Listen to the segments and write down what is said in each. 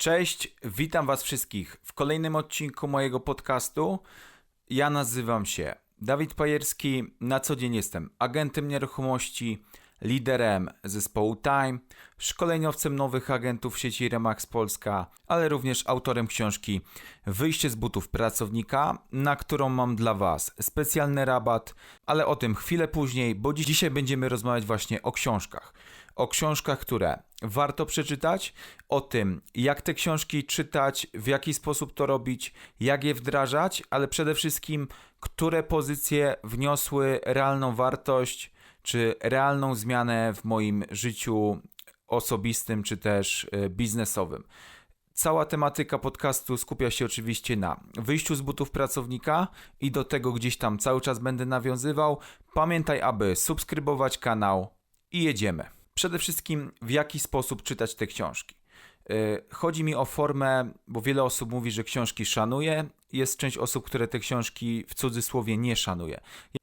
Cześć, witam Was wszystkich w kolejnym odcinku mojego podcastu. Ja nazywam się Dawid Pajerski. Na co dzień jestem agentem nieruchomości, liderem zespołu Time, szkoleniowcem nowych agentów sieci Remax Polska, ale również autorem książki Wyjście z butów pracownika, na którą mam dla Was specjalny rabat, ale o tym chwilę później, bo dzisiaj będziemy rozmawiać właśnie o książkach. O książkach, które warto przeczytać, o tym, jak te książki czytać, w jaki sposób to robić, jak je wdrażać, ale przede wszystkim, które pozycje wniosły realną wartość czy realną zmianę w moim życiu osobistym czy też e, biznesowym. Cała tematyka podcastu skupia się oczywiście na wyjściu z butów pracownika i do tego gdzieś tam cały czas będę nawiązywał. Pamiętaj, aby subskrybować kanał i jedziemy. Przede wszystkim, w jaki sposób czytać te książki. E, chodzi mi o formę, bo wiele osób mówi, że książki szanuje. Jest część osób, które te książki w cudzysłowie nie szanuje.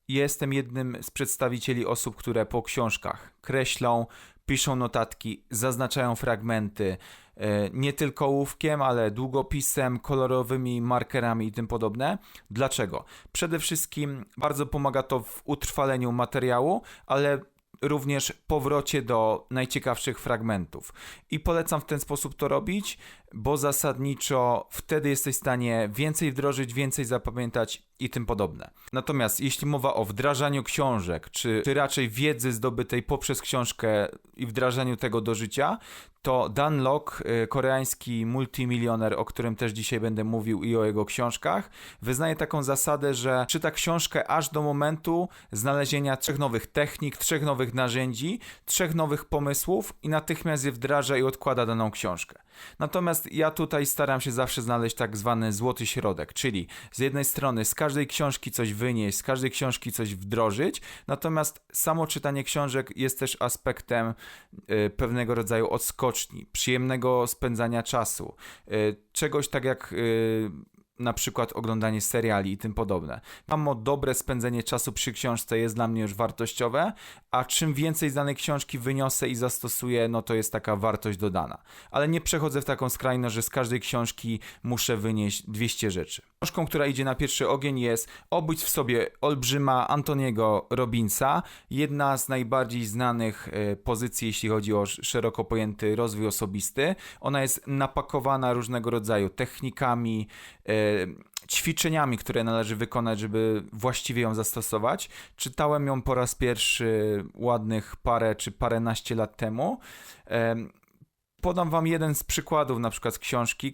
Jestem jednym z przedstawicieli osób, które po książkach kreślą, piszą notatki, zaznaczają fragmenty, e, nie tylko ołówkiem, ale długopisem, kolorowymi markerami i tym podobne. Dlaczego? Przede wszystkim bardzo pomaga to w utrwaleniu materiału, ale również powrocie do najciekawszych fragmentów. I polecam w ten sposób to robić, bo zasadniczo wtedy jesteś w stanie więcej wdrożyć, więcej zapamiętać i tym podobne. Natomiast jeśli mowa o wdrażaniu książek, czy, czy raczej wiedzy zdobytej poprzez książkę i wdrażaniu tego do życia, to Dan Lok, y, koreański multimilioner, o którym też dzisiaj będę mówił i o jego książkach, wyznaje taką zasadę, że czyta książkę aż do momentu znalezienia trzech nowych technik, trzech nowych narzędzi, trzech nowych pomysłów i natychmiast je wdraża i odkłada daną książkę. Natomiast ja tutaj staram się zawsze znaleźć tak zwany złoty środek, czyli z jednej strony z każdej książki coś wynieść, z każdej książki coś wdrożyć, natomiast samo czytanie książek jest też aspektem y, pewnego rodzaju odskoczni, przyjemnego spędzania czasu, y, czegoś tak jak y, na przykład oglądanie seriali i tym podobne. Samo dobre spędzenie czasu przy książce jest dla mnie już wartościowe, a czym więcej z danej książki wyniosę i zastosuję, no to jest taka wartość dodana. Ale nie przechodzę w taką skrajność, że z każdej książki muszę wynieść 200 rzeczy. Książką, która idzie na pierwszy ogień jest Obudź w sobie olbrzyma Antoniego Robinsa, jedna z najbardziej znanych e, pozycji, jeśli chodzi o szeroko pojęty rozwój osobisty. Ona jest napakowana różnego rodzaju technikami, e, ćwiczeniami, które należy wykonać, żeby właściwie ją zastosować. Czytałem ją po raz pierwszy ładnych parę czy paręnaście lat temu. Podam wam jeden z przykładów, na przykład z książki.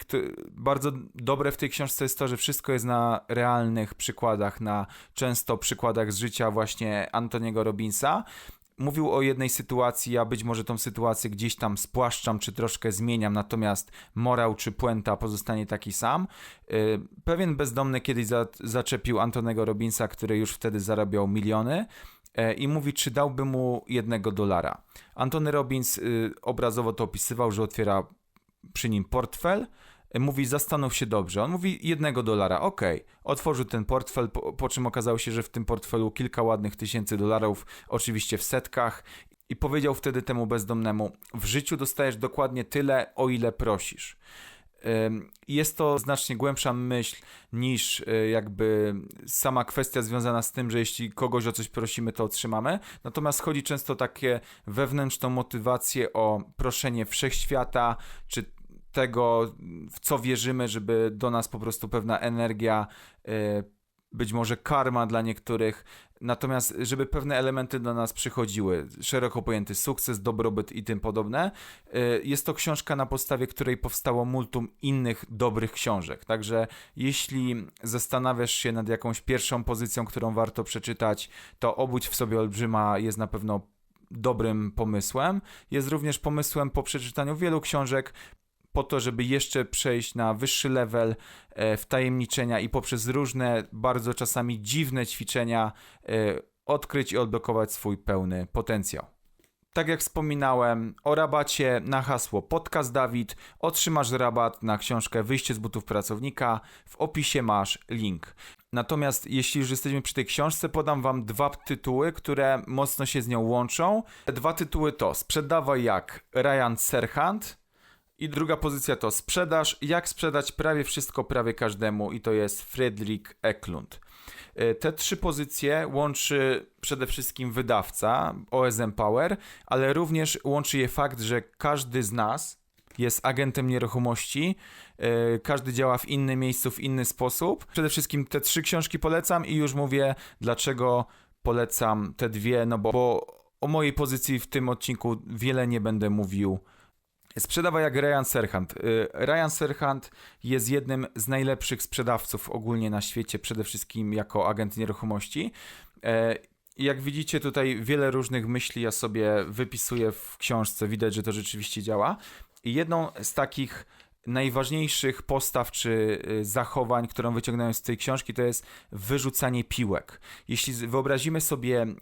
Bardzo dobre w tej książce jest to, że wszystko jest na realnych przykładach, na często przykładach z życia właśnie Antoniego Robinsa. Mówił o jednej sytuacji, ja być może tą sytuację gdzieś tam spłaszczam, czy troszkę zmieniam, natomiast morał czy puenta pozostanie taki sam. Y, pewien bezdomny kiedyś za, zaczepił Antonego Robinsa, który już wtedy zarabiał miliony e, i mówi, czy dałby mu jednego dolara. Antony Robbins y, obrazowo to opisywał, że otwiera przy nim portfel, mówi zastanów się dobrze. On mówi jednego dolara. Okay. Otworzył ten portfel, po, po, czym okazało się, że w tym portfelu kilka ładnych tysięcy dolarów, oczywiście w setkach. I powiedział wtedy temu bezdomnemu, w życiu dostajesz dokładnie tyle, o ile prosisz. Jest to znacznie głębsza myśl niż e, jakby sama kwestia związana z tym, że jeśli kogoś o coś prosimy, to otrzymamy. Natomiast chodzi często o takie wewnętrzną motywację o proszenie wszechświata, czy tego, w co wierzymy, żeby do nas po prostu pewna energia, e, być może karma dla niektórych, natomiast żeby pewne elementy do nas przychodziły, szeroko pojęty sukces, dobrobyt i tym podobne. E, jest to książka, na podstawie której powstało multum innych dobrych książek. Także jeśli zastanawiasz się nad jakąś pierwszą pozycją, którą warto przeczytać, to Obudź w sobie olbrzyma jest na pewno dobrym pomysłem. Jest również pomysłem po przeczytaniu wielu książek po to, żeby jeszcze przejść na wyższy level e, wtajemniczenia i poprzez różne, bardzo czasami dziwne ćwiczenia e, odkryć i odblokować swój pełny potencjał. Tak jak wspominałem o rabacie na hasło Podcast Dawid, otrzymasz rabat na książkę Wyjście z butów pracownika. W opisie masz link. Natomiast jeśli już jesteśmy przy tej książce, podam wam dwa tytuły, które mocno się z nią łączą. Te dwa tytuły to Sprzedawaj jak Ryan Serhant I druga pozycja to sprzedaż. Jak sprzedać prawie wszystko prawie każdemu i to jest Friedrich Eklund. E, te trzy pozycje łączy przede wszystkim wydawca OSM Power, ale również łączy je fakt, że każdy z nas jest agentem nieruchomości, e, każdy działa w innym miejscu, w inny sposób. Przede wszystkim te trzy książki polecam i już mówię, dlaczego polecam te dwie, no bo, bo o mojej pozycji w tym odcinku wiele nie będę mówił Sprzedawa jak Ryan Serhant. Y, Ryan Serhant jest jednym z najlepszych sprzedawców ogólnie na świecie, przede wszystkim jako agent nieruchomości. E, jak widzicie tutaj wiele różnych myśli ja sobie wypisuję w książce, widać, że to rzeczywiście działa. I jedną z takich najważniejszych postaw czy y, zachowań, którą wyciągnąłem z tej książki, to jest wyrzucanie piłek. Jeśli wyobrazimy sobie e,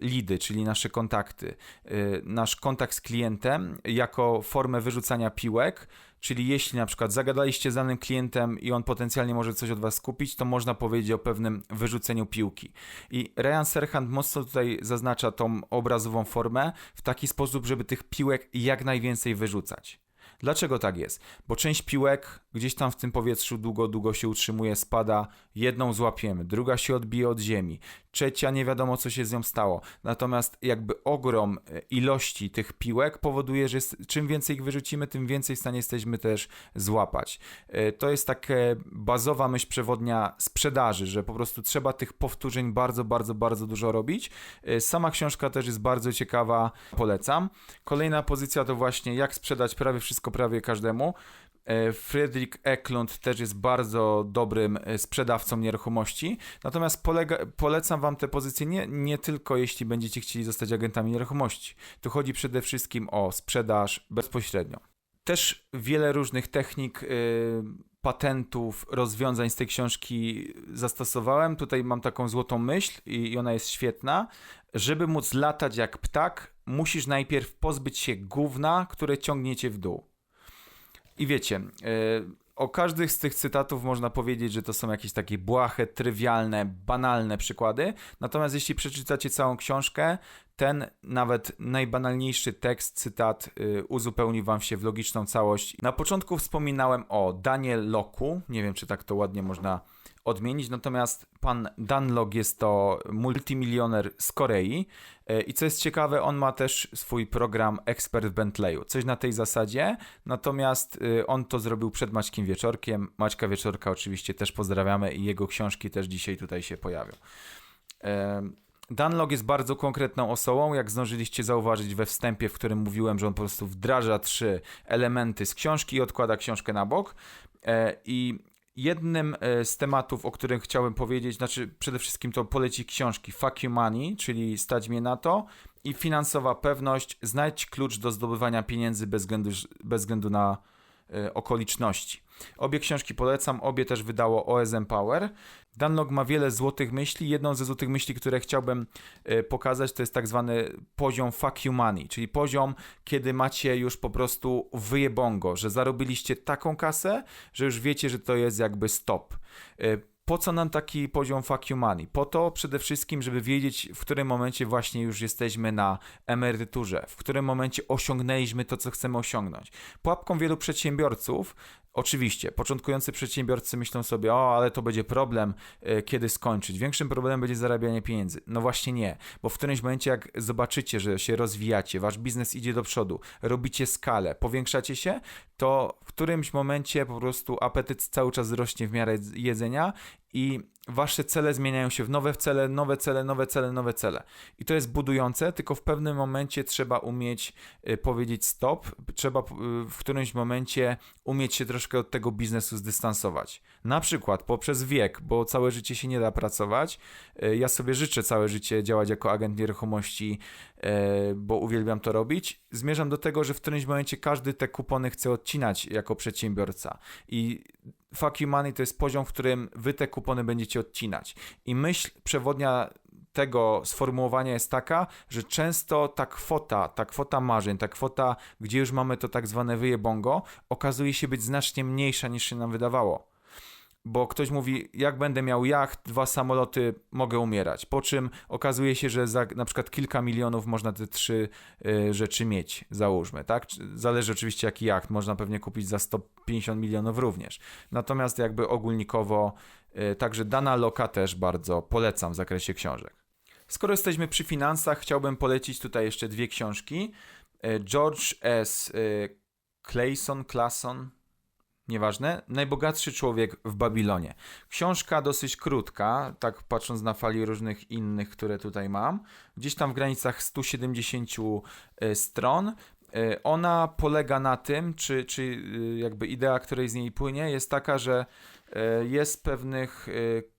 lidy, czyli nasze kontakty, e, nasz kontakt z klientem jako formę wyrzucania piłek, Czyli jeśli na przykład zagadaliście z danym klientem i on potencjalnie może coś od Was kupić, to można powiedzieć o pewnym wyrzuceniu piłki. I Ryan Serhant mocno tutaj zaznacza tą obrazową formę w taki sposób, żeby tych piłek jak najwięcej wyrzucać. Dlaczego tak jest? Bo część piłek gdzieś tam w tym powietrzu długo, długo się utrzymuje, spada, jedną złapiemy, druga się odbije od ziemi, trzecia nie wiadomo co się z nią stało. Natomiast jakby ogrom e, ilości tych piłek powoduje, że czym więcej ich wyrzucimy, tym więcej w stanie jesteśmy też złapać. E, to jest taka bazowa myśl przewodnia sprzedaży, że po prostu trzeba tych powtórzeń bardzo, bardzo, bardzo dużo robić. E, sama książka też jest bardzo ciekawa, polecam. Kolejna pozycja to właśnie jak sprzedać prawie wszystko prawie każdemu. E, Friedrich Eklund też jest bardzo dobrym e, sprzedawcą nieruchomości, natomiast polega, polecam Wam te pozycje nie, nie tylko jeśli będziecie chcieli zostać agentami nieruchomości. Tu chodzi przede wszystkim o sprzedaż bezpośrednio. Też wiele różnych technik, yy, patentów, rozwiązań z tej książki zastosowałem. Tutaj mam taką złotą myśl i, i ona jest świetna. Żeby móc latać jak ptak, musisz najpierw pozbyć się gówna, które ciągniecie w dół. I wiecie, e, o każdych z tych cytatów można powiedzieć, że to są jakieś takie błahe, trywialne, banalne przykłady. Natomiast jeśli przeczytacie całą książkę, ten nawet najbanalniejszy tekst, cytat yy, uzupełni wam się w logiczną całość. Na początku wspominałem o Daniel Loku, nie wiem czy tak to ładnie można odmienić. Natomiast pan Danlog jest to multimilioner z Korei e, i co jest ciekawe, on ma też swój program Ekspert w Bentleyu. Coś na tej zasadzie, natomiast e, on to zrobił przed Maćkiem Wieczorkiem. Maćka Wieczorka oczywiście też pozdrawiamy i jego książki też dzisiaj tutaj się pojawią. E, Danlog jest bardzo konkretną osobą, jak zdążyliście zauważyć we wstępie, w którym mówiłem, że on po prostu wdraża trzy elementy z książki i odkłada książkę na bok. I Jednym e, z tematów, o którym chciałbym powiedzieć, znaczy przede wszystkim to poleci książki Fuck You Money, czyli Stać mnie na to i Finansowa Pewność, znajdź klucz do zdobywania pieniędzy bez względu, bez względu na okoliczności. Obie książki polecam, obie też wydało OSM Power. Danlog ma wiele złotych myśli. Jedną ze złotych myśli, które chciałbym e, pokazać, to jest tak zwany poziom fuck you money, czyli poziom, kiedy macie już po prostu wyjebongo, że zarobiliście taką kasę, że już wiecie, że to jest jakby stop. Po co nam taki poziom fuck you money? Po to przede wszystkim, żeby wiedzieć, w którym momencie właśnie już jesteśmy na emeryturze, w którym momencie osiągnęliśmy to, co chcemy osiągnąć. Pułapką wielu przedsiębiorców Oczywiście, początkujący przedsiębiorcy myślą sobie, o, ale to będzie problem, e, kiedy skończyć. Większym problemem będzie zarabianie pieniędzy. No właśnie nie, bo w którymś momencie, jak zobaczycie, że się rozwijacie, wasz biznes idzie do przodu, robicie skalę, powiększacie się, to w którymś momencie po prostu apetyt cały czas rośnie w miarę jedzenia i wasze cele zmieniają się w nowe cele, nowe cele, nowe cele, nowe cele. I to jest budujące, tylko w pewnym momencie trzeba umieć y, powiedzieć stop, trzeba y, w którymś momencie umieć się troszkę od tego biznesu zdystansować. Na przykład poprzez wiek, bo całe życie się nie da pracować. Y, ja sobie życzę całe życie działać jako agent nieruchomości, bo uwielbiam to robić. Zmierzam do tego, że w którymś momencie każdy te kupony chce odcinać jako przedsiębiorca. I fuck you money to jest poziom, w którym wy te kupony będziecie odcinać. I myśl przewodnia tego sformułowania jest taka, że często ta kwota, ta kwota marzeń, ta kwota, gdzie już mamy to tak zwane wyjebongo, okazuje się być znacznie mniejsza niż się nam wydawało. Bo ktoś mówi, jak będę miał jacht, dwa samoloty, mogę umierać. Po czym okazuje się, że za na przykład kilka milionów można te trzy y, rzeczy mieć, załóżmy, tak? Zależy oczywiście jaki jacht, można pewnie kupić za 150 milionów również. Natomiast jakby ogólnikowo, y, także dana loka też bardzo polecam w zakresie książek. Skoro jesteśmy przy finansach, chciałbym polecić tutaj jeszcze dwie książki. Y, George S. Y, Clayson, Classon, nieważne, Najbogatszy człowiek w Babilonie. Książka dosyć krótka, tak patrząc na fali różnych innych, które tutaj mam, gdzieś tam w granicach 170 e, stron. E, ona polega na tym, czy, czy e, jakby idea, której z niej płynie, jest taka, że jest pewnych e,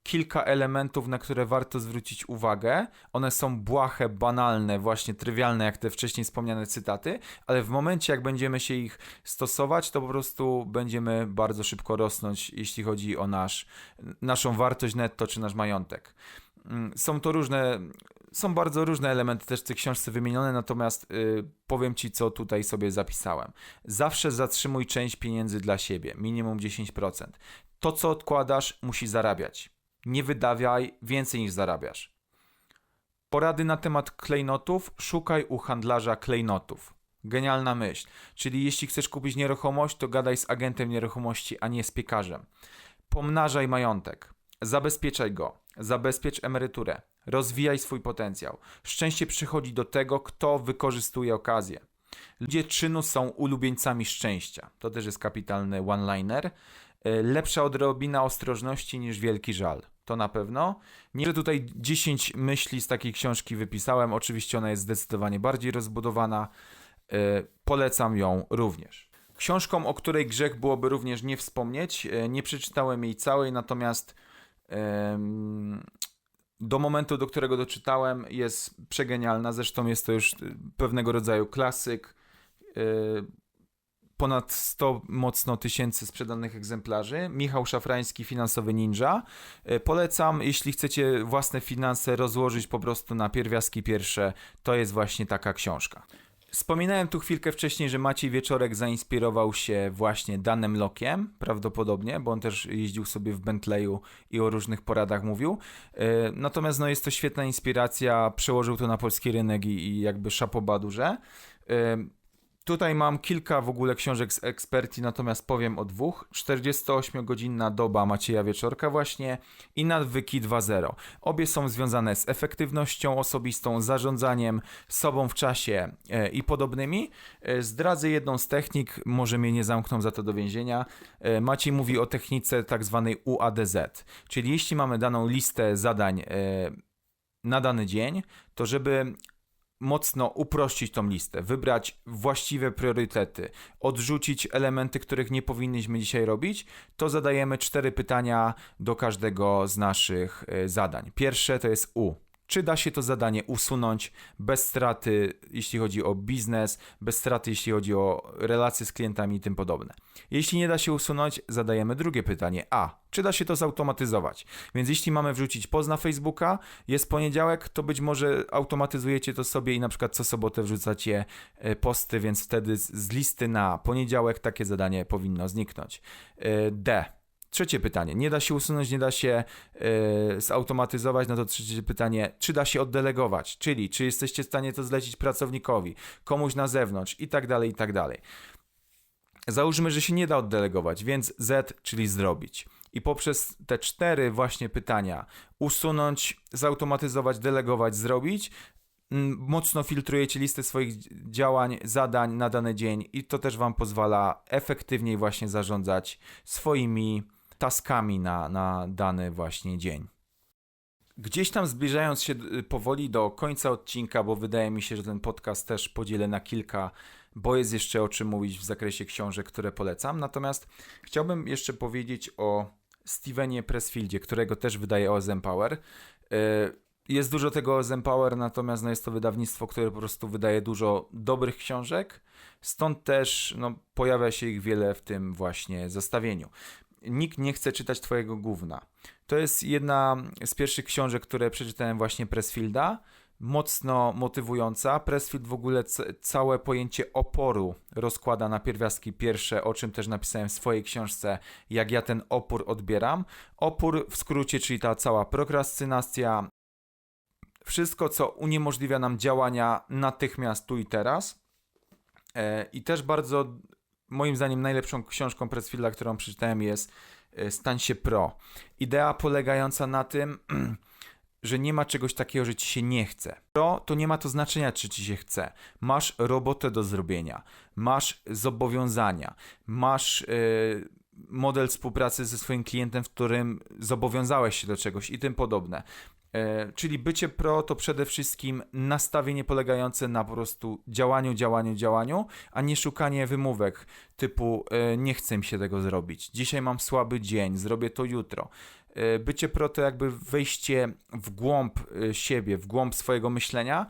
kilka elementów, na które warto zwrócić uwagę. One są błahe, banalne, właśnie trywialne, jak te wcześniej wspomniane cytaty, ale w momencie, jak będziemy się ich stosować, to po prostu będziemy bardzo szybko rosnąć, jeśli chodzi o nasz, naszą wartość netto czy nasz majątek. Mm, są to różne, są bardzo różne elementy też w tej książce wymienione, natomiast yy, powiem Ci, co tutaj sobie zapisałem. Zawsze zatrzymuj część pieniędzy dla siebie, minimum 10%. To, co odkładasz, musi zarabiać. Nie wydawiaj więcej niż zarabiasz. Porady na temat klejnotów szukaj u handlarza klejnotów. Genialna myśl. Czyli jeśli chcesz kupić nieruchomość, to gadaj z agentem nieruchomości, a nie z piekarzem. Pomnażaj majątek. Zabezpieczaj go. Zabezpiecz emeryturę. Rozwijaj swój potencjał. Szczęście przychodzi do tego, kto wykorzystuje okazję. Ludzie czynu są ulubieńcami szczęścia. To też jest kapitalny one-liner. E, lepsza odrobina ostrożności niż wielki żal. To na pewno. Nie, że tutaj 10 myśli z takiej książki wypisałem. Oczywiście ona jest zdecydowanie bardziej rozbudowana. E, polecam ją również. Książką, o której grzech byłoby również nie wspomnieć, e, nie przeczytałem jej całej, natomiast do momentu, do którego doczytałem, jest przegenialna. Zresztą jest to już pewnego rodzaju klasyk ponad 100 mocno tysięcy sprzedanych egzemplarzy. Michał Szafrański, Finansowy Ninja. E, polecam, jeśli chcecie własne finanse rozłożyć po prostu na pierwiastki pierwsze, to jest właśnie taka książka. Wspominałem tu chwilkę wcześniej, że Maciej Wieczorek zainspirował się właśnie Danem Lokiem, prawdopodobnie, bo on też jeździł sobie w Bentleyu i o różnych poradach mówił. E, natomiast no, jest to świetna inspiracja, przełożył to na polski rynek i, i jakby szapoba duże. Tutaj mam kilka w ogóle książek z eksperti, natomiast powiem o dwóch. 48-godzinna doba Macieja Wieczorka właśnie i Nadwyki 2.0. Obie są związane z efektywnością osobistą, zarządzaniem sobą w czasie e, i podobnymi. E, zdradzę jedną z technik, może mnie nie zamkną za to do więzienia. E, Maciej mówi o technice tak zwanej UADZ, czyli jeśli mamy daną listę zadań na dany dzień, to żeby mocno uprościć tą listę, wybrać właściwe priorytety, odrzucić elementy, których nie powinniśmy dzisiaj robić, to zadajemy cztery pytania do każdego z naszych e, zadań. Pierwsze to jest U czy da się to zadanie usunąć bez straty, jeśli chodzi o biznes, bez straty, jeśli chodzi o relacje z klientami i tym podobne. Jeśli nie da się usunąć, zadajemy drugie pytanie. A, czy da się to zautomatyzować? Więc jeśli mamy wrzucić post na Facebooka, jest poniedziałek, to być może automatyzujecie to sobie i na przykład co sobotę wrzucacie e, posty, więc wtedy z listy na poniedziałek takie zadanie powinno zniknąć. E, D Trzecie pytanie. Nie da się usunąć, nie da się yy, zautomatyzować. No to trzecie pytanie, czy da się oddelegować? Czyli, czy jesteście w stanie to zlecić pracownikowi, komuś na zewnątrz i tak dalej, i tak dalej. Załóżmy, że się nie da oddelegować, więc Z, czyli zrobić. I poprzez te cztery właśnie pytania usunąć, zautomatyzować, delegować, zrobić, mocno filtrujecie listę swoich działań, zadań na dany dzień i to też Wam pozwala efektywniej właśnie zarządzać swoimi taskami na, na dany właśnie dzień. Gdzieś tam zbliżając się y, powoli do końca odcinka, bo wydaje mi się, że ten podcast też podzielę na kilka, bo jest jeszcze o czym mówić w zakresie książek, które polecam. Natomiast chciałbym jeszcze powiedzieć o Stevenie Pressfieldzie, którego też wydaje OSM Power. Y, jest dużo tego OSM Power, natomiast no jest to wydawnictwo, które po prostu wydaje dużo dobrych książek. Stąd też no, pojawia się ich wiele w tym właśnie zestawieniu nikt nie chce czytać twojego gówna. To jest jedna z pierwszych książek, które przeczytałem właśnie Pressfielda. mocno motywująca. Pressfield w ogóle całe pojęcie oporu rozkłada na pierwiastki pierwsze, o czym też napisałem w swojej książce, jak ja ten opór odbieram. Opór w skrócie, czyli ta cała prokrastynacja, wszystko, co uniemożliwia nam działania natychmiast tu i teraz. E, I też bardzo, moim zdaniem, najlepszą książką Pressfielda, którą przeczytałem, jest e, Stań się pro. Idea polegająca na tym, że nie ma czegoś takiego, że ci się nie chce. Pro to nie ma to znaczenia, czy ci się chce. Masz robotę do zrobienia, masz zobowiązania, masz. Yy, model współpracy ze swoim klientem, w którym zobowiązałeś się do czegoś i tym podobne. E, czyli bycie pro to przede wszystkim nastawienie polegające na po prostu działaniu, działaniu, działaniu, a nie szukanie wymówek typu e, nie chcę mi się tego zrobić, dzisiaj mam słaby dzień, zrobię to jutro. E, bycie pro to jakby wejście w głąb siebie, w głąb swojego myślenia,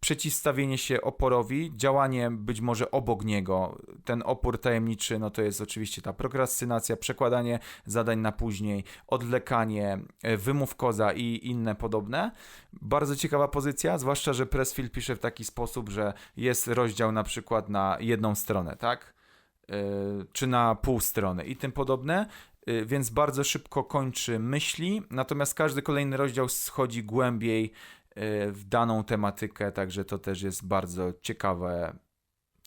przeciwstawienie się oporowi, działanie być może obok niego. Ten opór tajemniczy, no to jest oczywiście ta prokrastynacja, przekładanie zadań na później, odwlekanie, e, wymów koza i inne podobne. Bardzo ciekawa pozycja, zwłaszcza, że Pressfield pisze w taki sposób, że jest rozdział na przykład na jedną stronę, tak? Yy, czy na pół strony i tym podobne, yy, więc bardzo szybko kończy myśli, natomiast każdy kolejny rozdział schodzi głębiej w daną tematykę, także to też jest bardzo ciekawe,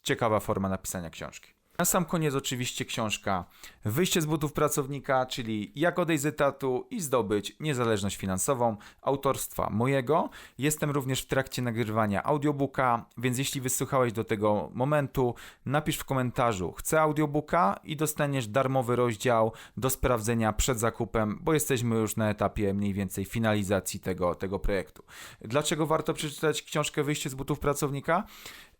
ciekawa forma napisania książki. Na sam koniec oczywiście książka Wyjście z butów pracownika, czyli jak odejść z etatu i zdobyć niezależność finansową autorstwa mojego. Jestem również w trakcie nagrywania audiobooka, więc jeśli wysłuchałeś do tego momentu, napisz w komentarzu chcę audiobooka i dostaniesz darmowy rozdział do sprawdzenia przed zakupem, bo jesteśmy już na etapie mniej więcej finalizacji tego, tego projektu. Dlaczego warto przeczytać książkę Wyjście z butów pracownika?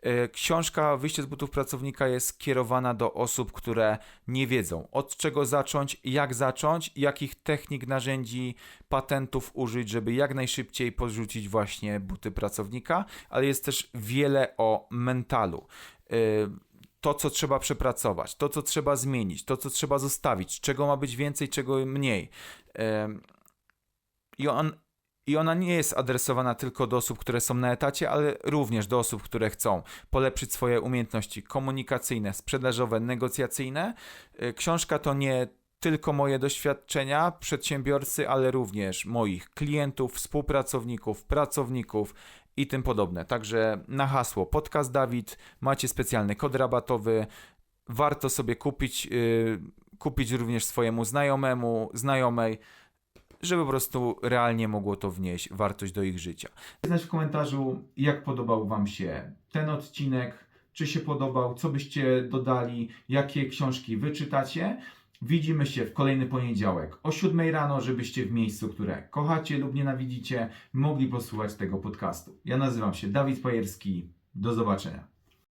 E, Książka Wyjście z butów pracownika jest skierowana do osób, które nie wiedzą od czego zacząć, jak zacząć, jakich technik, narzędzi, patentów użyć, żeby jak najszybciej podrzucić właśnie buty pracownika, ale jest też wiele o mentalu. E, To, co trzeba przepracować, to, co trzeba zmienić, to, co trzeba zostawić, czego ma być więcej, czego mniej. E, I on, i ona nie jest adresowana tylko do osób, które są na etacie, ale również do osób, które chcą polepszyć swoje umiejętności komunikacyjne, sprzedażowe, negocjacyjne. Y, Książka to nie tylko moje doświadczenia przedsiębiorcy, ale również moich klientów, współpracowników, pracowników i tym podobne. Także na hasło Podcast Dawid macie specjalny kod rabatowy. Warto sobie kupić, yy, kupić również swojemu znajomemu, znajomej żeby po prostu realnie mogło to wnieść wartość do ich życia. Znać w komentarzu, jak podobał Wam się ten odcinek, czy się podobał, co byście dodali, jakie książki wyczytacie. Widzimy się w kolejny poniedziałek o 7 rano, żebyście w miejscu, które kochacie lub nienawidzicie, mogli posłuchać tego podcastu. Ja nazywam się Dawid Pajerski. Do zobaczenia.